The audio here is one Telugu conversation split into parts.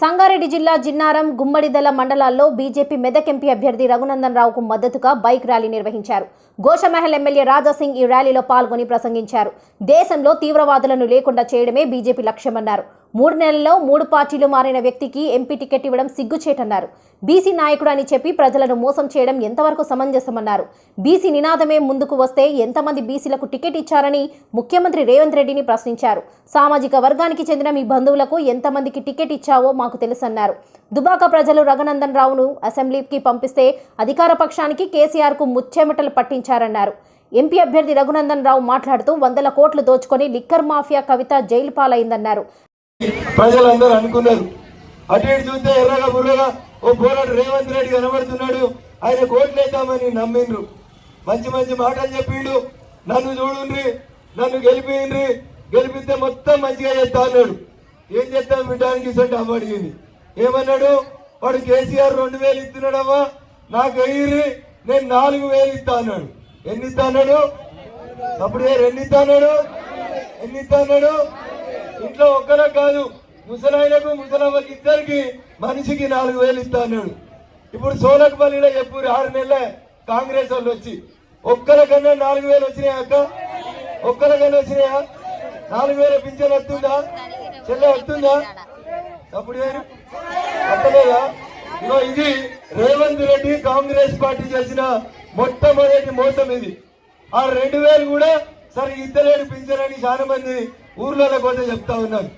సంగారెడ్డి జిల్లా జిన్నారం గుమ్మడిదల మండలాల్లో బీజేపీ మెదక్ ఎంపీ అభ్యర్థి రఘునందన్ రావుకు మద్దతుగా బైక్ ర్యాలీ నిర్వహించారు. గోషమహల్ ఎమ్మెల్యే రాజాసింగ్ ఈ ర్యాలీలో పాల్గొని ప్రసంగించారు. దేశంలో తీవ్రవాదులను లేకుండా చేయడమే బీజేపీ లక్ష్యమన్నారు. మూడు నెలల్లో మూడు పార్టీలు మారిన వ్యక్తికి ఎంపీ టికెట్ ఇవ్వడం సిగ్గుచేటన్నారు. బీసీ నాయకుడు అని చెప్పి ప్రజలను మోసం చేయడం ఎంతవరకు సమంజసమన్నారు? బీసీ నినాదమే ముందుకు వస్తే ఎంతమంది బీసీలకు టికెట్ ఇచ్చారని ముఖ్యమంత్రి రేవంత్ రెడ్డిని ప్రశ్నించారు. సామాజిక వర్గానికి చెందిన మీ బంధువులకు ఎంతమందికి టికెట్ ఇచ్చావో మాకు తెలుసన్నారు. దుబాక ప్రజలు రఘునందన్ రావును అసెంబ్లీకి పంపిస్తే అధికార పక్షానికి కేసీఆర్కు ముచ్చెమటలు పట్టించారన్నారు. ఎంపీ అభ్యర్థి రఘునందన్ రావు మాట్లాడుతూ వందల కోట్లు దోచుకొని లిక్కర్ మాఫియా కవిత జైలు పాలైందన్నారు. ప్రజలందరూ అనుకున్నారు. అటు ఇటు చూస్తే ఎర్రగా బుర్రగా ఓ పోరాడు రేవంత్ రెడ్డి కనబడుతున్నాడు. ఆయన కోట్లేద్దామని నమ్మిండ్రు. మంచి మంచి మాటలు చెప్పిండు. నన్ను చూడుండ్రి నన్ను గెలిపిండ్రి గెలిపిస్తే మొత్తం మంచిగా చేస్తా అన్నాడు. ఏం చేస్తాం? బిడ్డానికి ఇసంటే అమ్మ అడిగింది ఏమన్నాడు? వాడు కేసీఆర్ రెండు వేలు ఇస్తున్నాడమ్మా నాకు వెయ్యి నేను నాలుగు వేలు ఇస్తా అన్నాడు. ఎన్ని ఇస్తా అన్నాడు? అప్పుడు ఎన్ని ఇస్తా అన్నాడు. ఎన్ని ఇస్తా అన్నాడు? ఇంట్లో ఒక్కరికి కాదు ముసలాయనకు ముసలమ్మకి ఇద్దరికి మనిషికి నాలుగు వేలు ఇస్తా అన్నాడు. ఇప్పుడు సోలకపల్లిలో ఎప్పుడు ఆరు నెలలే కాంగ్రెస్ వాళ్ళు వచ్చి ఒక్కరికన్నా నాలుగు వేలు వచ్చినాయా అక్క? ఒక్కరికన్నా వచ్చినాయా? నాలుగు వేల పింఛన్ వస్తుందా? చెల్లె వస్తుందా? అప్పుడు ఏరు? వస్తలేదా ఇగో ఇది రేవంత్ రెడ్డి కాంగ్రెస్ పార్టీ చేసిన మొట్టమొదటి మోసం ఇది. ఆ రెండు వేలు కూడా సరే ఇద్దరేడు అని చాలా మంది ఊర్లలో పోతే చెప్తా ఉన్నాడు.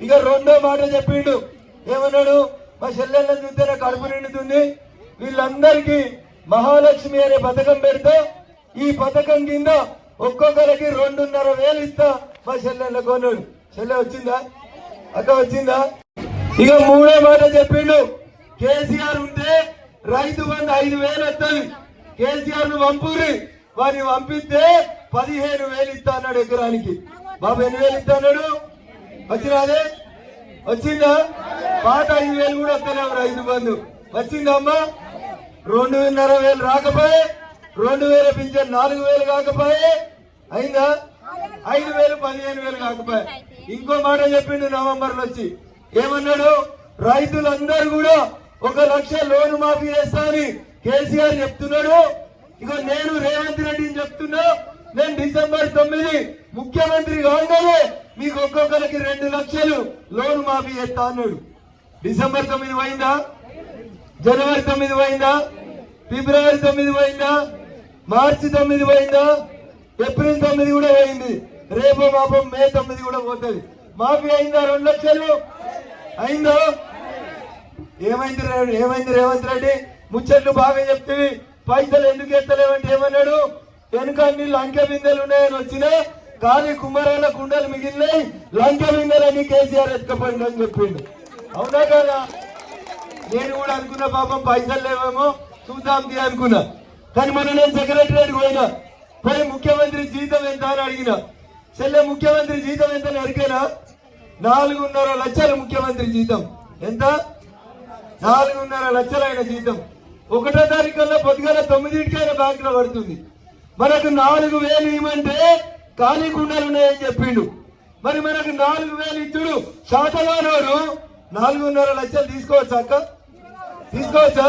ఇక రెండో మాట చెప్పిండు. ఏమన్నాడు? మా చెల్లెళ్ళని చూస్తే నాకు కడుపు నిండుతుంది. వీళ్ళందరికీ మహాలక్ష్మి అనే పథకం పెడితే. ఈ పథకం కింద ఒక్కొక్కరికి రెండున్నర వేలు ఇస్తా మా చెల్లెళ్ళ కొన్నాడు చెల్లె వచ్చిందా? అక్క వచ్చిందా? ఇక మూడో మాట చెప్పిండు. కేసీఆర్ ఉంటే రైతు బంధు ఐదు వేలు వస్తుంది కేసీఆర్ను పంపురి వారిని పంపిస్తే పదిహేను వేలు ఇస్తా అన్నాడు ఎకరానికి. బాబు ఎన్ని వేలు ఇస్తా అన్నాడు? వచ్చినాదే వచ్చిందా? పాత ఐదు వేలు కూడా వస్తలేవు రైతు బంధు వచ్చిందా అమ్మా? రెండున్నర వేలు రాకపోయే రెండు వేల పింఛన్ నాలుగు వేలు కాకపోయే. అయిందా? ఐదు వేలు పదిహేను వేలు కాకపోయే. ఇంకో మాట చెప్పిండు నవంబర్లో వచ్చి ఏమన్నాడు? రైతులందరూ కూడా ఒక లక్ష లోను మాఫీ చేస్తామని కేసీఆర్ చెప్తున్నాడు. ఇక నేను రేవంత్ రెడ్డిని నేను డిసెంబర్ తొమ్మిది ముఖ్యమంత్రి కాగానే మీకు ఒక్కొక్కరికి రెండు లక్షలు లోన్ మాఫీ చేస్తా అన్నాడు. డిసెంబర్ తొమ్మిది పోయిందా? జనవరి తొమ్మిది పోయిందా? ఫిబ్రవరి తొమ్మిది పోయిందా? మార్చి తొమ్మిది పోయిందా? ఏప్రిల్ తొమ్మిది కూడా పోయింది. రేపు మాపం మే తొమ్మిది కూడా పోతుంది. మాఫీ అయిందా? రెండు లక్షలు. అయిందా? ఏమైంది ఏమైంది రేవంత్ రెడ్డి? ముచ్చట్లు బాగా చెప్తే పైసలు ఎందుకు ఎత్తలేవంటే ఏమన్నాడు? వెనుక లంక బిందెలు ఉన్నాయని వచ్చినా కానీ కుమ్మరాల కుండలు మిగిలినాయి. లంక బిందెలని కేసీఆర్ ఎత్తుకపోయింది అని చెప్పిండు. అవునా కదా? నేను కూడా అనుకున్న పాపం పైసలు లేవేమో చూద్దాం తీ అనుకున్నా. కానీ మొన్న నేను సెక్రటరియట్ పోయినా. పోయి ముఖ్యమంత్రి జీతం ఎంత అని అడిగిన. చెల్లె ముఖ్యమంత్రి జీతం ఎంత అని అడిగానా? నాలుగున్నర లక్షలు ముఖ్యమంత్రి జీతం. ఎంత? నాలుగున్నర లక్షలు ఆయన జీతం. ఒకటో తారీఖు కల్లా పొద్దుగల తొమ్మిదింటికైనా బ్యాంక్లో పడుతుంది. మనకు నాలుగు వేలు ఇవ్వమంటే ఖాళీ కుండలు ఉన్నాయని చెప్పిండు. మరి మనకు నాలుగు వేలు ఇచ్చుడు శాతగానోడు నాలుగున్నర లక్షలు తీసుకోవచ్చా అక్క? తీసుకోవచ్చా?